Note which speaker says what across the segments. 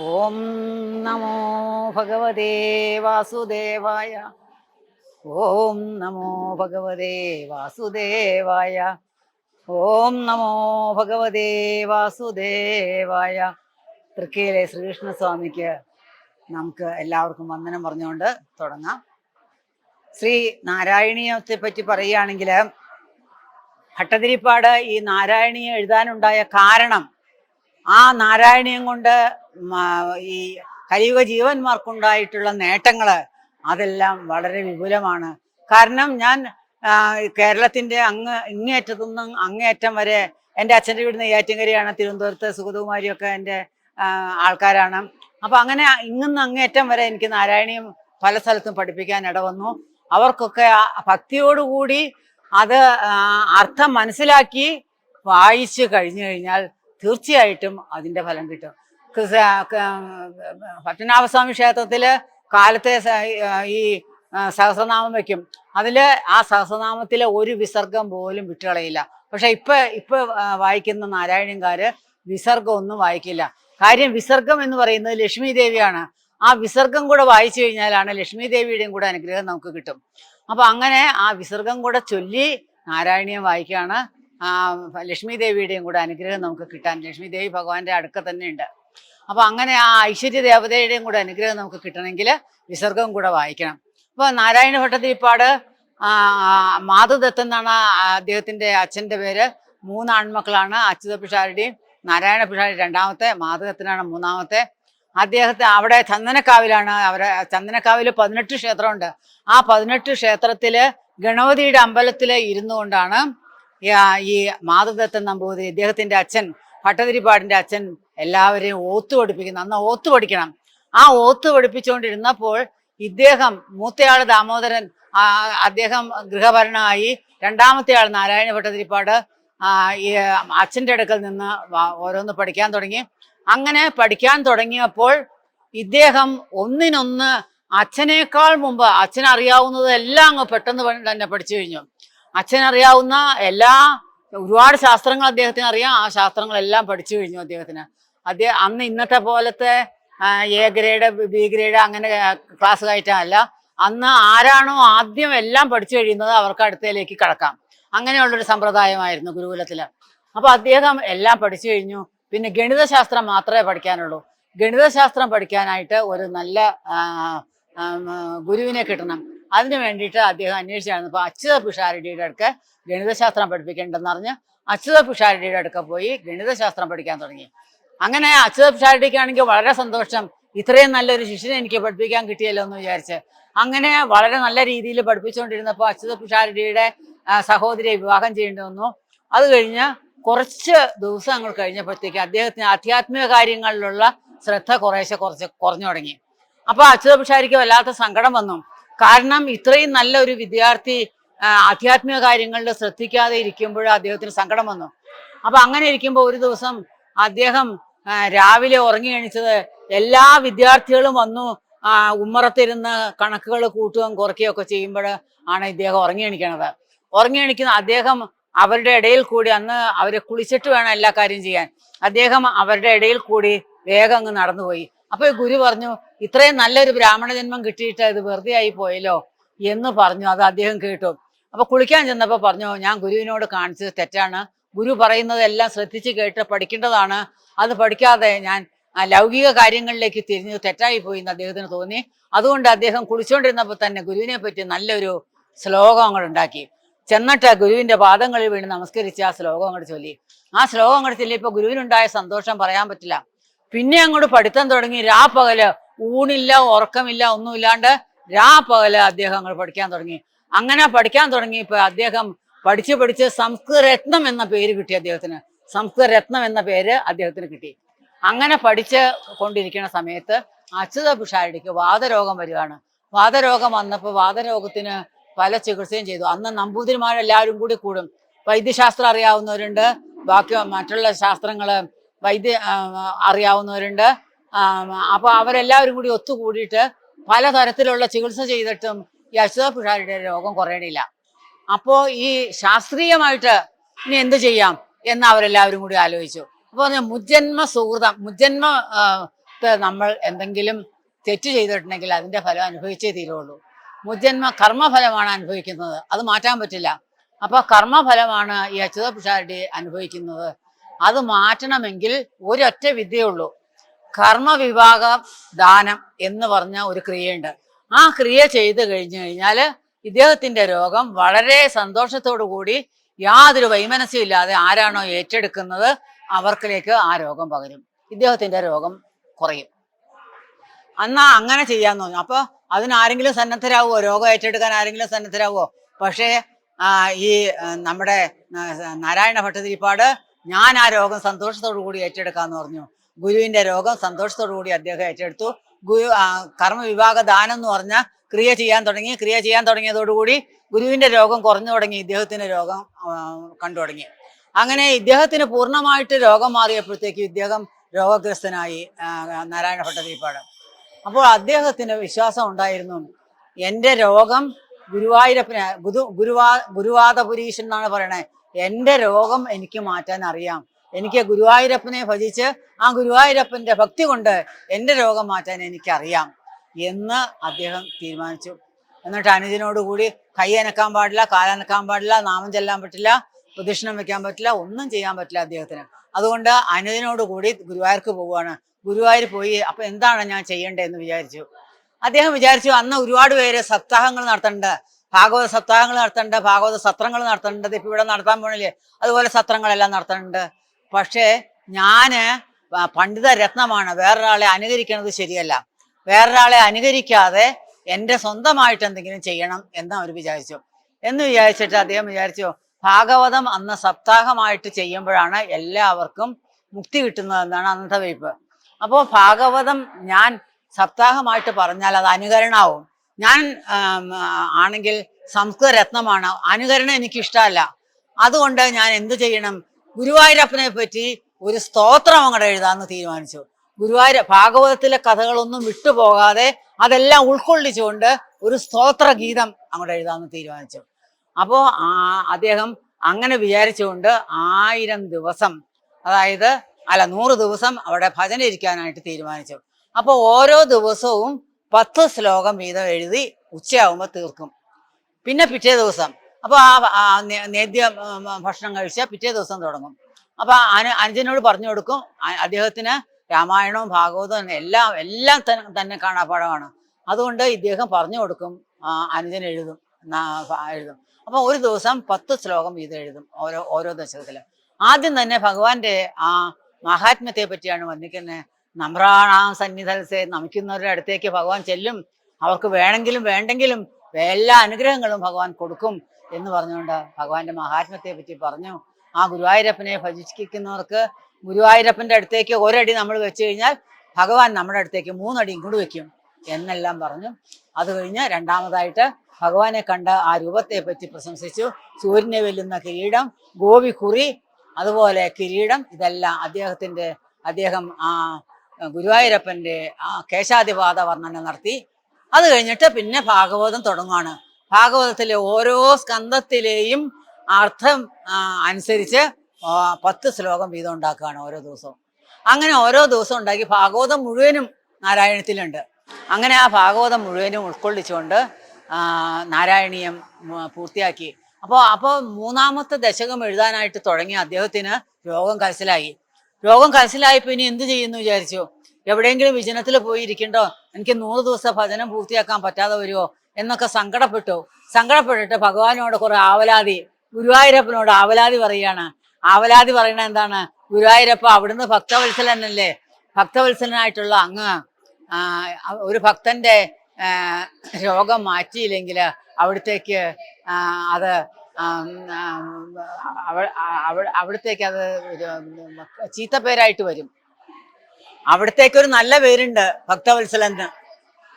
Speaker 1: ഓം നമോ ഭഗവതേ വാസുദേവായ. ഓം നമോ ഭഗവതേ വാസുദേവായ. ഓം നമോ ഭഗവതേ വാസുദേവായ. തൃക്കയിലെ ശ്രീകൃഷ്ണസ്വാമിക്ക് നമുക്ക് എല്ലാവർക്കും വന്ദനം പറഞ്ഞുകൊണ്ട് തുടങ്ങാം. ശ്രീ നാരായണീയത്തെ പറ്റി പറയുകയാണെങ്കിൽ ഭട്ടതിരിപ്പാട് ഈ നാരായണീയം എഴുതാനുണ്ടായ കാരണം ആ നാരായണീയം കൊണ്ട് ഈ കലിയുഗ ജീവന്മാർക്കുണ്ടായിട്ടുള്ള നേട്ടങ്ങൾ അതെല്ലാം വളരെ വിപുലമാണ്. കാരണം ഞാൻ കേരളത്തിന്റെ അങ്ങ് ഇങ്ങേറ്റത്തു നിന്നും അങ്ങേയറ്റം വരെ എന്റെ അച്ഛന്റെ വീട് നെയ്യാറ്റിൻകരയാണ് തിരുവനന്തപുരത്ത് സുഗതകുമാരിയൊക്കെ എന്റെ ആൾക്കാരാണ്. അപ്പൊ അങ്ങനെ ഇങ്ങുന്ന് അങ്ങേയറ്റം വരെ എനിക്ക് നാരായണിയും പല സ്ഥലത്തും പഠിപ്പിക്കാൻ ഇടവന്നു. അവർക്കൊക്കെ ഭക്തിയോടുകൂടി അത് അർത്ഥം മനസ്സിലാക്കി വായിച്ചു കഴിഞ്ഞു കഴിഞ്ഞാൽ തീർച്ചയായിട്ടും അതിന്റെ ഫലം കിട്ടും. പത്മനാഭസ്വാമി ക്ഷേത്രത്തിൽ കാലത്തെ ഈ സഹസ്രനാമം വയ്ക്കും അതിൽ ആ സഹസ്രനാമത്തിലെ ഒരു വിസർഗം പോലും വിട്ടുകളയില്ല. പക്ഷെ ഇപ്പൊ ഇപ്പൊ വായിക്കുന്ന നാരായണൻകാര് വിസർഗം ഒന്നും വായിക്കില്ല. കാര്യം വിസർഗം എന്ന് പറയുന്നത് ലക്ഷ്മി ദേവിയാണ് ആ വിസർഗം കൂടെ വായിച്ചു കഴിഞ്ഞാലാണ് ലക്ഷ്മി ദേവിയുടെയും കൂടെ അനുഗ്രഹം നമുക്ക് കിട്ടും. അപ്പൊ അങ്ങനെ ആ വിസർഗം കൂടെ ചൊല്ലി നാരായണീയം വായിക്കുകയാണ്. ആ ലക്ഷ്മി ദേവിയുടെയും കൂടെ അനുഗ്രഹം നമുക്ക് കിട്ടാൻ ലക്ഷ്മി ദേവി ഭഗവാന്റെ അടുക്ക തന്നെ ഉണ്ട് അപ്പൊ അങ്ങനെ ആ ഐശ്വര്യ ദേവതയുടെയും കൂടെ അനുഗ്രഹം നമുക്ക് കിട്ടണമെങ്കിൽ വിസർഗം കൂടെ വായിക്കണം. അപ്പൊ നാരായണ ഭട്ടതിരിപ്പാട് ആ, മാധുദത്ത് എന്നാണ് അദ്ദേഹത്തിന്റെ അച്ഛന്റെ പേര്. മൂന്ന് ആൺമക്കളാണ് അച്യുത പിഷാരുടെയും നാരായണ പിഷാരി രണ്ടാമത്തെ മാധുദത്തിനാണ് മൂന്നാമത്തെ. അദ്ദേഹത്തെ അവിടെ ചന്ദനക്കാവിലാണ് അവരെ ചന്ദനക്കാവിൽ പതിനെട്ട് ക്ഷേത്രമുണ്ട്. ആ പതിനെട്ട് ക്ഷേത്രത്തിൽ ഗണപതിയുടെ അമ്പലത്തിൽ ഇരുന്നു കൊണ്ടാണ് ഈ- മാധുദത്തൻ നമ്പൂതിരി ഇദ്ദേഹത്തിന്റെ അച്ഛൻ ഭട്ടതിരിപ്പാടിന്റെ അച്ഛൻ എല്ലാവരെയും ഓത്ത് പഠിപ്പിക്കുന്നു. അന്ന് ഓത്ത് പഠിക്കണം. ആ ഓത്ത് പഠിപ്പിച്ചുകൊണ്ടിരുന്നപ്പോൾ ഇദ്ദേഹം മൂത്തയാൾ ദാമോദരൻ അദ്ദേഹം ഗൃഹഭരണമായി രണ്ടാമത്തെ ആൾ നാരായണ ഭട്ടതിരിപ്പാട് അച്ഛന്റെ അടുക്കൽ നിന്ന് ഓരോന്ന് പഠിക്കാൻ തുടങ്ങി. അങ്ങനെ പഠിക്കാൻ തുടങ്ങിയപ്പോൾ ഇദ്ദേഹം ഒന്നിനൊന്ന് അച്ഛനേക്കാൾ മുമ്പ് അച്ഛൻ എല്ലാം അങ്ങ് പെട്ടെന്ന് തന്നെ പഠിച്ചു കഴിഞ്ഞു. അച്ഛൻ അറിയാവുന്ന എല്ലാ ഒരുപാട് ശാസ്ത്രങ്ങൾ അദ്ദേഹത്തിന് അറിയാം ആ ശാസ്ത്രങ്ങളെല്ലാം പഠിച്ചു കഴിഞ്ഞു അദ്ദേഹത്തിന്. അദ്ദേഹം അന്ന് ഇന്നത്തെ പോലത്തെ എ ഗ്രേഡ് ബി ഗ്രേഡ് അങ്ങനെ ക്ലാസ് കയറ്റാനല്ല അന്ന് ആരാണോ ആദ്യം എല്ലാം പഠിച്ചു കഴിയുന്നത് അവർക്ക് അടുത്തയിലേക്ക് കടക്കാം. അങ്ങനെയുള്ളൊരു സമ്പ്രദായമായിരുന്നു ഗുരുകുലത്തിൽ അപ്പോൾ അദ്ദേഹം എല്ലാം പഠിച്ചു കഴിഞ്ഞു. പിന്നെ ഗണിതശാസ്ത്രം മാത്രമേ പഠിക്കാനുള്ളൂ. ഗണിതശാസ്ത്രം പഠിക്കാനായിട്ട് ഒരു നല്ല ഗുരുവിനെ കിട്ടണം. അതിനു വേണ്ടിയിട്ട് അദ്ദേഹം അന്വേഷിച്ചായിരുന്നു. അപ്പോൾ അച്യുത പിഷാരടിയുടെ അടുക്ക് ഗണിതശാസ്ത്രം പഠിപ്പിക്കേണ്ടെന്ന് പറഞ്ഞ് അച്യുത പിഷാരടിയുടെ അടുക്ക പോയി ഗണിതശാസ്ത്രം പഠിക്കാൻ തുടങ്ങി. അങ്ങനെ അച്യുത പിഷാരടിക്കാണെങ്കിൽ വളരെ സന്തോഷം. ഇത്രയും നല്ലൊരു ശിഷ്യനെ എനിക്ക് പഠിപ്പിക്കാൻ കിട്ടിയല്ലോ എന്ന് വിചാരിച്ച്. അങ്ങനെ വളരെ നല്ല രീതിയിൽ പഠിപ്പിച്ചുകൊണ്ടിരുന്നപ്പോൾ അച്യുത പിഷാരടിയുടെ സഹോദരിയെ വിവാഹം ചെയ്യേണ്ടി വന്നു. അത് കഴിഞ്ഞ് കുറച്ച് ദിവസങ്ങൾ കഴിഞ്ഞപ്പോഴത്തേക്ക് അദ്ദേഹത്തിന് ആധ്യാത്മിക കാര്യങ്ങളിലുള്ള ശ്രദ്ധ കുറേശ്ശെ കുറച്ച് കുറഞ്ഞു തുടങ്ങി. അപ്പോൾ അച്യുത പിഷാരിക്ക് വല്ലാത്ത സങ്കടം വന്നു. കാരണം ഇത്രയും നല്ല ഒരു വിദ്യാർത്ഥി ആധ്യാത്മിക കാര്യങ്ങളിൽ ശ്രദ്ധിക്കാതെ ഇരിക്കുമ്പോൾ അദ്ദേഹത്തിന് സങ്കടം വന്നു. അപ്പൊ അങ്ങനെ ഇരിക്കുമ്പോൾ ഒരു ദിവസം അദ്ദേഹം രാവിലെ ഉറങ്ങി എണീച്ചത് എല്ലാ വിദ്യാർത്ഥികളും വന്നു ഉമ്മറത്തിരുന്ന് കണക്കുകൾ കൂട്ടുകയും കുറയ്ക്കുകയും ഒക്കെ ചെയ്യുമ്പോൾ ആണ് ഇദ്ദേഹം ഉറങ്ങി എണീക്കണത്. ഉറങ്ങി എണീക്കുന്ന അദ്ദേഹം അവരുടെ ഇടയിൽ കൂടി അന്ന് അവരെ കുളിച്ചിട്ട് വേണം എല്ലാ കാര്യം ചെയ്യാൻ. അദ്ദേഹം അവരുടെ ഇടയിൽ കൂടി വേഗം അങ്ങ് നടന്നുപോയി. അപ്പൊ ഗുരു പറഞ്ഞു ഇത്രയും നല്ലൊരു ബ്രാഹ്മണ ജന്മം കിട്ടിയിട്ട് ഇത് വെറുതെ ആയി പോയല്ലോ? എന്ന് പറഞ്ഞു അത് അദ്ദേഹം കേട്ടു. അപ്പൊ കുളിക്കാൻ ചെന്നപ്പോ പറഞ്ഞു ഞാൻ ഗുരുവിനോട് കാണിച്ചത് തെറ്റാണ്. ഗുരു പറയുന്നതെല്ലാം ശ്രദ്ധിച്ച് കേട്ട് പഠിക്കേണ്ടതാണ്. അത് പഠിക്കാതെ ഞാൻ ലൗകിക കാര്യങ്ങളിലേക്ക് തിരിഞ്ഞു തെറ്റായി പോയി എന്ന് അദ്ദേഹത്തിന് തോന്നി. അതുകൊണ്ട് അദ്ദേഹം കുളിച്ചുകൊണ്ടിരുന്നപ്പോൾ തന്നെ ഗുരുവിനെ പറ്റി നല്ലൊരു ശ്ലോകം അങ്ങോട്ട് ഉണ്ടാക്കി. ചെന്നിട്ട് ഗുരുവിന്റെ പാദങ്ങളിൽ വീണ് നമസ്കരിച്ച് ആ ശ്ലോകം അങ്ങോട്ട് ചൊല്ലി. ആ ശ്ലോകം അങ്ങോട്ട് ചൊല്ലിയപ്പോൾ ഗുരുവിനുണ്ടായ സന്തോഷം പറയാൻ പറ്റില്ല. പിന്നെ അങ്ങോട്ട് പഠിത്തം തുടങ്ങി. രാ പകൽ ഊണില്ല ഉറക്കമില്ല ഒന്നുമില്ലാണ്ട് രാ പകൽ അദ്ദേഹം അങ്ങോട്ട് പഠിക്കാൻ തുടങ്ങി. അങ്ങനെ പഠിക്കാൻ തുടങ്ങിയപ്പോൾ അദ്ദേഹം പഠിച്ച് പഠിച്ച് സംസ്കൃത രത്നം എന്ന പേര് കിട്ടി അദ്ദേഹത്തിന്. സംസ്കൃത രത്നം എന്ന പേര് അദ്ദേഹത്തിന് കിട്ടി. അങ്ങനെ പഠിച്ച് കൊണ്ടിരിക്കുന്ന സമയത്ത് അച്യുത പിഷാരടിക്ക് വാതരോഗം വരികയാണ്. വാതരോഗം വന്നപ്പോൾ വാതരോഗത്തിന് പല ചികിത്സയും ചെയ്തു. അന്ന് നമ്പൂതിരിമാരെല്ലാവരും കൂടി കൂടും. വൈദ്യശാസ്ത്രം അറിയാവുന്നവരുണ്ട്. ബാക്കി മറ്റുള്ള ശാസ്ത്രങ്ങൾ വൈദ്യ അറിയാവുന്നവരുണ്ട്. അപ്പോൾ അപ്പൊ അവരെല്ലാവരും കൂടി ഒത്തുകൂടിയിട്ട് പലതരത്തിലുള്ള ചികിത്സ ചെയ്തിട്ടും ഈ അശ്വത പുഷാരിയുടെ രോഗം കുറയണില്ല. അപ്പോൾ ഈ ശാസ്ത്രീയമായിട്ട് ഇനി എന്ത് ചെയ്യാം? എന്ന് അവരെല്ലാവരും കൂടി ആലോചിച്ചു. അപ്പൊ പറഞ്ഞാൽ മുജ്ജന്മ സുഹൃതം മുജ്ജന്മ നമ്മൾ എന്തെങ്കിലും തെറ്റ് ചെയ്തിട്ടുണ്ടെങ്കിൽ അതിന്റെ ഫലം അനുഭവിച്ചേ തീരുള്ളൂ. മുജ്ജന്മ കർമ്മഫലമാണ് അനുഭവിക്കുന്നത്. അത് മാറ്റാൻ പറ്റില്ല. അപ്പൊ കർമ്മഫലമാണ് ഈ അച്യുത പിഷാരടി അനുഭവിക്കുന്നത്. അത് മാറ്റണമെങ്കിൽ ഒരൊറ്റ വിദ്യയുള്ളൂ. കർമ്മവിഭാഗ ദാനം എന്ന് പറഞ്ഞ ഒരു ക്രിയയുണ്ട്. ആ ക്രിയ ചെയ്ത് കഴിഞ്ഞു കഴിഞ്ഞാൽ ഇദ്ദേഹത്തിന്റെ രോഗം വളരെ സന്തോഷത്തോടു കൂടി യാതൊരു വൈമനസ്യം ഇല്ലാതെ ആരാണോ ഏറ്റെടുക്കുന്നത് അവർക്കിലേക്ക് ആ രോഗം പകരും. ഇദ്ദേഹത്തിന്റെ രോഗം കുറയും. അന്നാ അങ്ങനെ ചെയ്യാന്ന് തോന്നുന്നു. അപ്പോൾ അതിനാരെങ്കിലും സന്നദ്ധരാകുമോ രോഗം ഏറ്റെടുക്കാൻ ആരെങ്കിലും സന്നദ്ധരാകുമോ പക്ഷേ ഈ നമ്മുടെ നാരായണ ഭട്ടതിരിപ്പാട് ഞാൻ ആ രോഗം സന്തോഷത്തോടു കൂടി ഏറ്റെടുക്കാന്ന് പറഞ്ഞു. ഗുരുവിന്റെ രോഗം സന്തോഷത്തോടു കൂടി അദ്ദേഹം ഏറ്റെടുത്തു. കർമ്മവിഭാഗ ദാനം എന്ന് പറഞ്ഞ ക്രിയ ചെയ്യാൻ തുടങ്ങി. ക്രിയ ചെയ്യാൻ തുടങ്ങിയതോടുകൂടി ഗുരുവിന്റെ രോഗം കുറഞ്ഞു തുടങ്ങി. ഇദ്ദേഹത്തിന്റെ രോഗം കണ്ടു തുടങ്ങി. അങ്ങനെ ഇദ്ദേഹത്തിന് പൂർണമായിട്ട് രോഗം മാറിയപ്പോഴത്തേക്ക് ഇദ്ദേഹം രോഗഗ്രസ്തനായി നാരായണ ഭട്ടതിരിപ്പാട്. അപ്പോൾ അദ്ദേഹത്തിന് വിശ്വാസം ഉണ്ടായിരുന്നു. എന്റെ രോഗം ഗുരുവായൂരപ്പന് ഗുരു ഗുരുവാ ഗുരുവാദപുരീഷൻ എന്നാണ് പറയണേ. എന്റെ രോഗം എനിക്ക് മാറ്റാൻ അറിയാം. എനിക്ക് ഗുരുവായൂരപ്പനെ ഭജിച്ച് ആ ഗുരുവായൂരപ്പന്റെ ഭക്തി കൊണ്ട് എന്റെ രോഗം മാറ്റാൻ എനിക്കറിയാം എന്ന് അദ്ദേഹം തീരുമാനിച്ചു. എന്നിട്ട് അനുജനോടുകൂടി കൈ അനക്കാൻ പാടില്ല കാലനക്കാൻ പാടില്ല നാമം ചെല്ലാൻ പറ്റില്ല പ്രദക്ഷിണം വെക്കാൻ പറ്റില്ല ഒന്നും ചെയ്യാൻ പറ്റില്ല അദ്ദേഹത്തിന്. അതുകൊണ്ട് അനുജനോടുകൂടി ഗുരുവായൂർക്ക് പോവുകയാണ്. ഗുരുവായൂർ പോയി അപ്പൊ എന്താണ് ഞാൻ ചെയ്യേണ്ടതെന്ന് വിചാരിച്ചു. അദ്ദേഹം വിചാരിച്ചു അന്ന് ഒരുപാട് പേര് സപ്താഹങ്ങൾ നടത്തേണ്ടത് ഭാഗവത സപ്താഹങ്ങൾ നടത്തേണ്ടത് ഭാഗവത സത്രങ്ങൾ നടത്തേണ്ടത് ഇപ്പൊ ഇവിടെ നടത്താൻ പോണില്ലേ? അതുപോലെ സത്രങ്ങളെല്ലാം നടത്തുന്നുണ്ട് പക്ഷേ ഞാൻ പണ്ഡിത രത്നമാണ് വേറൊരാളെ അനുകരിക്കുന്നത് ശരിയല്ല. വേറൊരാളെ അനുകരിക്കാതെ എന്റെ സ്വന്തമായിട്ട് എന്തെങ്കിലും ചെയ്യണം എന്ന് അവർ വിചാരിച്ചു. എന്ന് വിചാരിച്ചിട്ട് അദ്ദേഹം വിചാരിച്ചു ഭാഗവതം അന്ന് സപ്താഹമായിട്ട് ചെയ്യുമ്പോഴാണ് എല്ലാവർക്കും മുക്തി കിട്ടുന്നതെന്നാണ് അന്നത്തെ വയ്പ് അപ്പോൾ ഭാഗവതം ഞാൻ സപ്താഹമായിട്ട് പറഞ്ഞാൽ അത് അനുകരണാവും. ഞാൻ ആണെങ്കിൽ സംസ്കൃത രത്നമാണ് അനുകരണം എനിക്കിഷ്ടമല്ല. അതുകൊണ്ട് ഞാൻ എന്ത് ചെയ്യണം? ഗുരുവായൂരപ്പനെ പറ്റി ഒരു സ്തോത്രം അങ്ങോട്ട് എഴുതാമെന്ന് തീരുമാനിച്ചു. ഗുരുവായൂർ ഭാഗവതത്തിലെ കഥകളൊന്നും വിട്ടുപോകാതെ അതെല്ലാം ഉൾക്കൊള്ളിച്ചുകൊണ്ട് ഒരു സ്തോത്ര ഗീതം അങ്ങോട്ട് എഴുതാമെന്ന് തീരുമാനിച്ചു അപ്പോൾ അദ്ദേഹം അങ്ങനെ വിചാരിച്ചുകൊണ്ട് ആയിരം ദിവസം അതായത് അല്ല നൂറ് ദിവസം അവിടെ ഭജന ഇരിക്കാനായിട്ട് തീരുമാനിച്ചു. അപ്പോൾ ഓരോ ദിവസവും പത്ത് ശ്ലോകം വീതം എഴുതി ഉച്ചയാകുമ്പോൾ തീർക്കും. പിന്നെ പിറ്റേ ദിവസം അപ്പോൾ ആ നേദ്യ ഭക്ഷണം കഴിച്ചാൽ പിറ്റേ ദിവസം തുടങ്ങും. അപ്പോൾ അനു അനുജനോട് പറഞ്ഞു കൊടുക്കും അദ്ദേഹത്തിന് രാമായണവും ഭാഗവതവും എല്ലാം എല്ലാം തന്നെ കാണാപ്പാടമാണ് അതുകൊണ്ട് ഇദ്ദേഹം പറഞ്ഞു കൊടുക്കും അനുജൻ എഴുതും എഴുതും. അപ്പോൾ ഒരു ദിവസം പത്ത് ശ്ലോകം വീതം എഴുതും ഓരോ ഓരോ ദശകത്തിൽ ആദ്യം തന്നെ ഭഗവാന്റെ ആ മഹാത്മ്യത്തെ പറ്റിയാണ് വന്നിക്കുന്നത് നമ്രാണാം സന്നിധൽസെ നമിക്കുന്നവരുടെ അടുത്തേക്ക് ഭഗവാൻ ചെല്ലും. അവർക്ക് വേണമെങ്കിലും വേണ്ടെങ്കിലും എല്ലാ അനുഗ്രഹങ്ങളും ഭഗവാൻ കൊടുക്കും. എന്ന് പറഞ്ഞുകൊണ്ട് ഭഗവാന്റെ മഹാത്മ്യത്തെ പറ്റി പറഞ്ഞു. ആ ഗുരുവായൂരപ്പനെ ഭജിക്കുന്നവർക്ക് ഗുരുവായൂരപ്പന്റെ അടുത്തേക്ക് ഒരടി നമ്മൾ വെച്ച് കഴിഞ്ഞാൽ ഭഗവാൻ നമ്മുടെ അടുത്തേക്ക് മൂന്നടി ഇങ്ങോട്ട് വെക്കും എന്നെല്ലാം പറഞ്ഞു. അത് കഴിഞ്ഞ് രണ്ടാമതായിട്ട് ഭഗവാനെ കണ്ട ആ രൂപത്തെ പറ്റി പ്രശംസിച്ചു. സൂര്യനെ വെല്ലുന്ന കിരീടം ഗോപി കുറി അതുപോലെ കിരീടം ഇതെല്ലാം അദ്ദേഹത്തിന്റെ അദ്ദേഹം ആ ഗുരുവായൂരപ്പന്റെ ആ കേശാതിപാത വർണന നടത്തി. അത് കഴിഞ്ഞിട്ട് പിന്നെ ഭാഗവതം തുടങ്ങുകയാണ് ഭാഗവതത്തിലെ ഓരോ സ്കന്ധത്തിലെയും അർത്ഥം അനുസരിച്ച് പത്ത് ശ്ലോകം വീതം ഉണ്ടാക്കുകയാണ് ഓരോ ദിവസവും. അങ്ങനെ ഓരോ ദിവസവും ഉണ്ടാക്കി ഭാഗവതം മുഴുവനും നാരായണത്തിലുണ്ട്. അങ്ങനെ ആ ഭാഗവതം മുഴുവനും ഉൾക്കൊള്ളിച്ചുകൊണ്ട് നാരായണീയം പൂർത്തിയാക്കി. അപ്പോൾ അപ്പോൾ മൂന്നാമത്തെ ദശകം എഴുതാനായിട്ട് തുടങ്ങി അദ്ദേഹത്തിന് രോഗം കരസിലായി രോഗം കലശലായപ്പോൾ ഇനി എന്ത് ചെയ്യുന്നു വിചാരിച്ചു? എവിടെയെങ്കിലും വിജനത്തിൽ പോയി ഇരിക്കണ്ടോ? എനിക്ക് നൂറ് ദിവസം ഭജനം പൂർത്തിയാക്കാൻ പറ്റാതെ വരുമോ എന്നൊക്കെ സങ്കടപ്പെട്ടു. സങ്കടപ്പെട്ടിട്ട് ഭഗവാനോട് കുറെ ആവലാതി ഗുരുവായൂരപ്പനോട് ആവലാതി പറയാണ്. ആവലാതി പറയണ എന്താണ്? ഗുരുവായൂരപ്പ അവിടുന്ന് ഭക്തവത്സലനല്ലേ? ഭക്തവത്സലനായിട്ടുള്ള അങ്ങ് ഒരു ഭക്തന്റെ രോഗം മാറ്റിയില്ലെങ്കിൽ അവിടത്തേക്ക് അത് അവിടത്തേക്ക് അത് ചീത്തപ്പേരായിട്ട് വരും. അവിടത്തേക്ക് ഒരു നല്ല പേരുണ്ട് ഭക്തവത്സലന്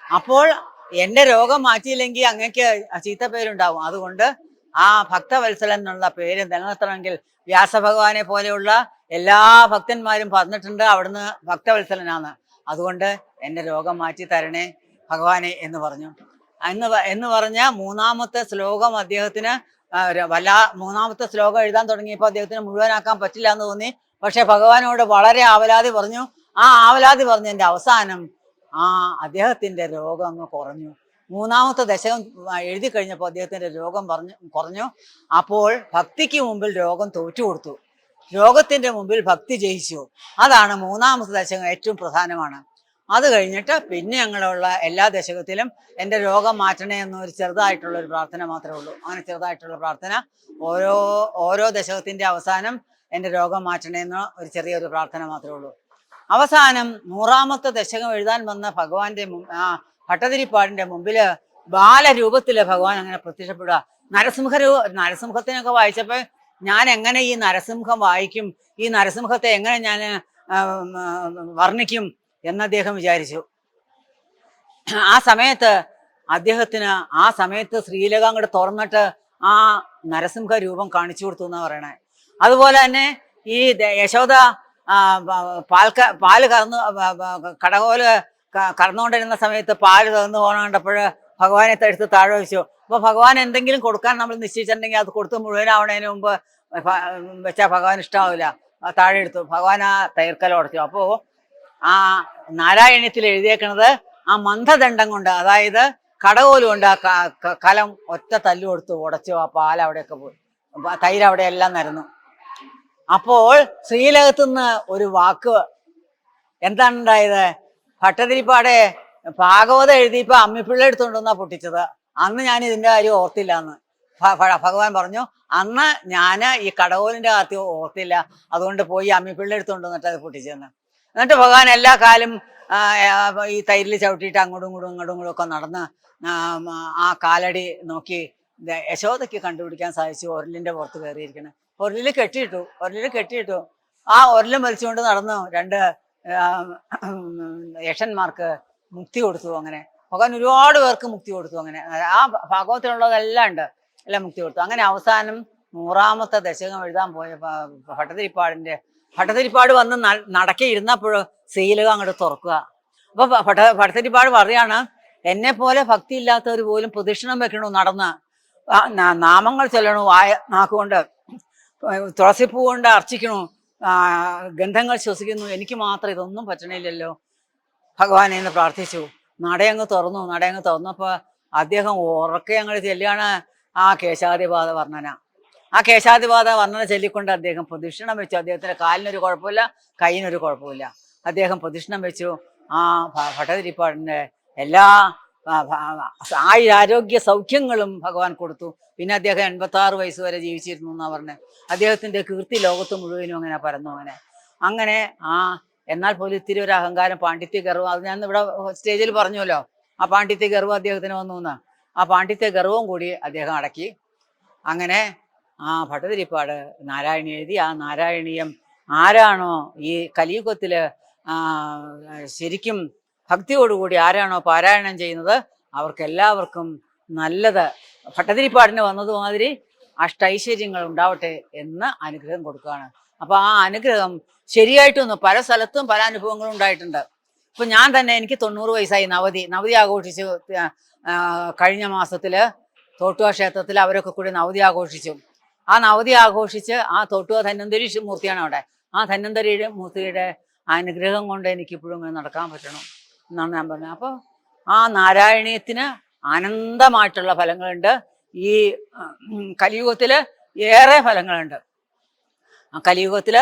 Speaker 1: അപ്പോൾ എന്റെ രോഗം മാറ്റിയില്ലെങ്കിൽ അങ്ങക്ക് ചീത്ത പേരുണ്ടാവും. അതുകൊണ്ട് ആ ഭക്തവത്സലൻ എന്നുള്ള പേര് നിലനിർത്തണമെങ്കിൽ വ്യാസഭഗവാനെ പോലെയുള്ള എല്ലാ ഭക്തന്മാരും പറഞ്ഞിട്ടുണ്ട്. അവിടുന്ന് ഭക്തവത്സലനാണ്. അതുകൊണ്ട് എന്റെ രോഗം മാറ്റി തരണേ ഭഗവാനെ എന്ന് പറഞ്ഞു. എന്ന് എന്ന് പറഞ്ഞ മൂന്നാമത്തെ ശ്ലോകം അദ്ദേഹത്തിന് വല്ല മൂന്നാമത്തെ ശ്ലോകം എഴുതാൻ തുടങ്ങിയപ്പോൾ അദ്ദേഹത്തിന് മുഴുവനാക്കാൻ പറ്റില്ല എന്ന് തോന്നി. പക്ഷെ ഭഗവാനോട് വളരെ ആവലാതി പറഞ്ഞു. ആ ആവലാതി പറഞ്ഞതിന്റെ അവസാനം ആ അദ്ദേഹത്തിന്റെ രോഗം അങ്ങ് കുറഞ്ഞു. മൂന്നാമത്തെ ദശകം എഴുതി കഴിഞ്ഞപ്പോൾ അദ്ദേഹത്തിന്റെ രോഗം പറഞ്ഞു കുറഞ്ഞു. അപ്പോൾ ഭക്തിക്ക് മുമ്പിൽ രോഗം തോറ്റു കൊടുത്തു. രോഗത്തിന്റെ മുമ്പിൽ ഭക്തി ജയിച്ചു. അതാണ് മൂന്നാമത്തെ ദശകം ഏറ്റവും പ്രധാനമാണ്. അത് കഴിഞ്ഞിട്ട് പിന്നെ ഞങ്ങളുള്ള എല്ലാ ദശകത്തിലും എന്റെ രോഗം മാറ്റണേ എന്നൊരു ചെറുതായിട്ടുള്ള ഒരു പ്രാർത്ഥന മാത്രമേ ഉള്ളൂ. അങ്ങനെ ചെറുതായിട്ടുള്ള പ്രാർത്ഥന. ഓരോ ഓരോ ദശകത്തിന്റെ അവസാനം എന്റെ രോഗം മാറ്റണേ എന്ന ഒരു ചെറിയൊരു പ്രാർത്ഥന മാത്രമേ ഉള്ളൂ. അവസാനം നൂറാമത്തെ ദശകം എഴുതാൻ വന്ന ഭഗവാന്റെ ആ ഭട്ടതിരിപ്പാടിന്റെ മുമ്പിൽ ബാലരൂപത്തിൽ ഭഗവാൻ അങ്ങനെ പ്രത്യക്ഷപ്പെടുക. നരസിംഹ രൂപ നരസിംഹത്തിനൊക്കെ വായിച്ചപ്പോ ഞാൻ എങ്ങനെ ഈ നരസിംഹം വായിക്കും? ഈ നരസിംഹത്തെ എങ്ങനെ ഞാൻ വർണിക്കും? എന്ന് അദ്ദേഹം വിചാരിച്ചു. ആ സമയത്ത് അദ്ദേഹത്തിന് ആ സമയത്ത് ശ്രീലക അങ്ങോട്ട് തുറന്നിട്ട് ആ നരസിംഹ രൂപം കാണിച്ചു കൊടുത്തു എന്നാ പറയണേ. അതുപോലെ തന്നെ ഈ യശോദ പാൽക്ക പാൽ കറന്നു കടകോൽ കറന്നുകൊണ്ടിരുന്ന സമയത്ത് പാൽ തന്നു പോകണ്ടപ്പോൾ ഭഗവാനെ തഴുത്ത് താഴെ വെച്ചു. അപ്പൊ ഭഗവാൻ എന്തെങ്കിലും കൊടുക്കാൻ നമ്മൾ നിശ്ചയിച്ചിട്ടുണ്ടെങ്കിൽ അത് കൊടുത്ത് മുഴുവനാവണതിന് മുമ്പ് വെച്ചാൽ ഭഗവാൻ ഇഷ്ടമാവില്ല താഴെ എടുത്തു. ഭഗവാൻ ആ തൈർക്കല ഉടച്ചു. അപ്പോ ആ നാരായണത്തിൽ എഴുതിയേക്കണത് ആ മന്ദദണ്ഡം കൊണ്ട് അതായത് കടകോൽ കൊണ്ട് ആ കലം ഒറ്റ തല്ലു കൊടുത്തു ഉടച്ചു ആ പാൽ അവിടെയൊക്കെ പോയി തൈര് അവിടെ എല്ലാം നിരന്നു. അപ്പോൾ ശ്രീലകത്തുനിന്ന് ഒരു വാക്ക് എന്താണ് ഉണ്ടായത് ഭട്ടതിരിപ്പാടെ ഭാഗവതം എഴുതിയപ്പോ അമ്മിപ്പിള്ള എടുത്തുകൊണ്ടുവന്നാ പൊട്ടിച്ചത്. അന്ന് ഞാൻ ഇതിന്റെ കാര്യം ഓർത്തില്ല എന്ന് ഭഗവാൻ പറഞ്ഞു അന്ന് ഞാൻ ഈ കടകോലിന്റെ കാത്തി ഓർത്തില്ല. അതുകൊണ്ട് പോയി അമ്മിപ്പിള്ള എടുത്തുകൊണ്ട് വന്നിട്ട് അത് പൊട്ടിച്ചെന്ന് എന്നിട്ട് ഭഗവാൻ എല്ലാ കാലം ഈ തൈരിൽ ചവിട്ടിയിട്ട് അങ്ങോട്ടും ഇങ്ങോട്ടും ഇങ്ങോട്ടും ഇങ്ങോട്ടും ഒക്കെ നടന്ന് ആ, കാലടി നോക്കി യശോദയ്ക്ക് കണ്ടുപിടിക്കാൻ സാധിച്ചു ഒരലിന്റെ പുറത്ത് കയറിയിരിക്കുന്നത് ഒരലിൽ കെട്ടിയിട്ടു ഒരലിൽ കെട്ടിയിട്ടു. ആ ഒരലും വലിച്ചുകൊണ്ട് നടന്നു രണ്ട് യക്ഷന്മാർക്ക് മുക്തി കൊടുത്തു അങ്ങനെ. ഭഗവാൻ ഒരുപാട് പേർക്ക് മുക്തി കൊടുത്തു അങ്ങനെ. ആ ഭാഗവത്തിലുള്ളതെല്ലാം ഉണ്ട്. എല്ലാം മുക്തി കൊടുത്തു. അങ്ങനെ അവസാനം നൂറാമത്തെ ദശകം എഴുതാൻ പോയ ഭട്ടതിരിപ്പാടിന്റെ ഭട്ടതിരിപ്പാട് വന്ന് നടക്കി ഇരുന്നപ്പോൾ ശ്രീലക അങ്ങോട്ട് തുറക്കുക. അപ്പൊ ഭ- ഭട്ട ഭട്ടതിരിപ്പാട് പറയാണ് എന്നെ പോലെ ഭക്തി ഇല്ലാത്തവർ പോലും പ്രദക്ഷിണം വെക്കണു നടന്ന്? നാമങ്ങൾ ചൊല്ലണു ആയ നാക്കുകൊണ്ട് തുളസിപ്പൂ കൊണ്ട് അർച്ചിക്കണു ഗന്ധങ്ങൾ ശ്വസിക്കുന്നു. എനിക്ക് മാത്രം ഇതൊന്നും പറ്റണില്ലല്ലോ. ഭഗവാനെ എന്ന് പ്രാർത്ഥിച്ചു. നടയങ്ങ് തുറന്നു. നടയങ്ങ് തുറന്നപ്പോ അദ്ദേഹം ഉറക്കെ ഞങ്ങൾ ചെല്ലുകയാണ് ആ കേശാദിപാത വർണന. ആ കേശാദിപാത വർണന ചൊല്ലിക്കൊണ്ട് അദ്ദേഹം പ്രദക്ഷിണം വെച്ചു. അദ്ദേഹത്തിന്റെ കാലിനൊരു കുഴപ്പമില്ല കൈയിനൊരു കുഴപ്പമില്ല. അദ്ദേഹം പ്രദക്ഷിണം വെച്ചു. ആ ഭട്ടതിരിപ്പാടിന്റെ എല്ലാ ആ, ആരോഗ്യ സൗഖ്യങ്ങളും ഭഗവാൻ കൊടുത്തു. പിന്നെ അദ്ദേഹം എൺപത്തി ആറ് വയസ്സ് വരെ ജീവിച്ചിരുന്നു എന്നാ പറഞ്ഞത് അദ്ദേഹത്തിന്റെ കീർത്തി ലോകത്ത് മുഴുവനും അങ്ങനെ പരന്നു അങ്ങനെ. അങ്ങനെ ആ എന്നാൽ പോലും ഇത്തിരി ഒരു അഹങ്കാരം പാണ്ഡിത്യ ഗർവം അത് ഞാൻ ഇവിടെ സ്റ്റേജിൽ പറഞ്ഞല്ലോ ആ പാണ്ഡിത്യ ഗർവം അദ്ദേഹത്തിന് വന്നു എന്ന്. ആ പാണ്ഡിത്യ ഗർവവും കൂടി അദ്ദേഹം അടക്കി. അങ്ങനെ ആ ഭട്ടതിരിപ്പാട് നാരായണി എഴുതി. ആ നാരായണീയം ആരാണോ ഈ കലിയുഗത്തിൽ ആ ശരിക്കും ഭക്തിയോടുകൂടി ആരാണോ പാരായണം ചെയ്യുന്നത് അവർക്കെല്ലാവർക്കും നല്ലത്. ഭട്ടതിരിപ്പാടിന് വന്നതുമാതിരി അഷ്ടൈശ്വര്യങ്ങൾ ഉണ്ടാവട്ടെ എന്ന് അനുഗ്രഹം കൊടുക്കുകയാണ്. അപ്പോൾ ആ അനുഗ്രഹം ശരിയായിട്ടൊന്നും പല സ്ഥലത്തും പല അനുഭവങ്ങളും ഉണ്ടായിട്ടുണ്ട്. ഇപ്പം ഞാൻ തന്നെ എനിക്ക് തൊണ്ണൂറ് വയസ്സായി നവതി. നവതി ആഘോഷിച്ചു കഴിഞ്ഞ മാസത്തിൽ തോട്ടുവ ക്ഷേത്രത്തിൽ അവരൊക്കെ കൂടി നവതി ആഘോഷിച്ചു. ആ നവതി ആഘോഷിച്ച് ആ തോട്ടുവ ധന്വന്തരി മൂർത്തിയാണ് അവിടെ. ആ ധന്വന്തരിയുടെ മൂർത്തിയുടെ അനുഗ്രഹം കൊണ്ട് എനിക്കിപ്പോഴും ഇങ്ങനെ നടക്കാൻ പറ്റണം. എന്നാണ് ഞാൻ പറഞ്ഞത്. അപ്പോൾ ആ നാരായണീയത്തിന് അനന്തമായിട്ടുള്ള ഫലങ്ങളുണ്ട്. ഈ കലിയുഗത്തിൽ ഏറെ ഫലങ്ങളുണ്ട്. ആ കലിയുഗത്തിൽ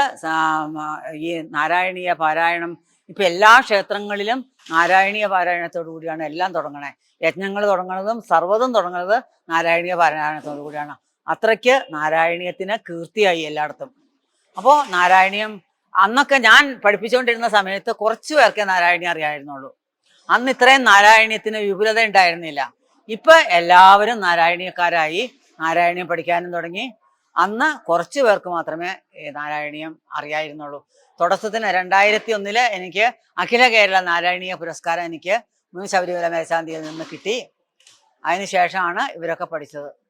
Speaker 1: ഈ നാരായണീയ പാരായണം ഇപ്പൊ എല്ലാ ക്ഷേത്രങ്ങളിലും നാരായണീയ പാരായണത്തോടു കൂടിയാണ് എല്ലാം തുടങ്ങണേ. യജ്ഞങ്ങൾ തുടങ്ങുന്നതും സർവതും തുടങ്ങുന്നത് നാരായണീയ പാരായണത്തോടു കൂടിയാണ്. അത്രയ്ക്ക് നാരായണീയത്തിന് കീർത്തിയായി എല്ലായിടത്തും. അപ്പോൾ നാരായണീയം അന്നൊക്കെ ഞാൻ പഠിപ്പിച്ചുകൊണ്ടിരുന്ന സമയത്ത് കുറച്ചു പേർക്കേ നാരായണീയം അറിയായിരുന്നുള്ളൂ. അന്ന് ഇത്രയും നാരായണീയത്തിന് വിപുലത ഉണ്ടായിരുന്നില്ല. ഇപ്പൊ എല്ലാവരും നാരായണീയക്കാരായി നാരായണീയം പഠിക്കാനും തുടങ്ങി. അന്ന് കുറച്ച് പേർക്ക് മാത്രമേ നാരായണീയം അറിയായിരുന്നുള്ളൂ. തുടക്കത്തിന് രണ്ടായിരത്തി ഒന്നിൽ എനിക്ക് അഖില കേരള നാരായണീയ പുരസ്കാരം എനിക്ക് മുൻ ശബരിമല മേശാന്തിയിൽ നിന്ന് കിട്ടി. അതിനുശേഷമാണ് ഇവരൊക്കെ പഠിച്ചത്.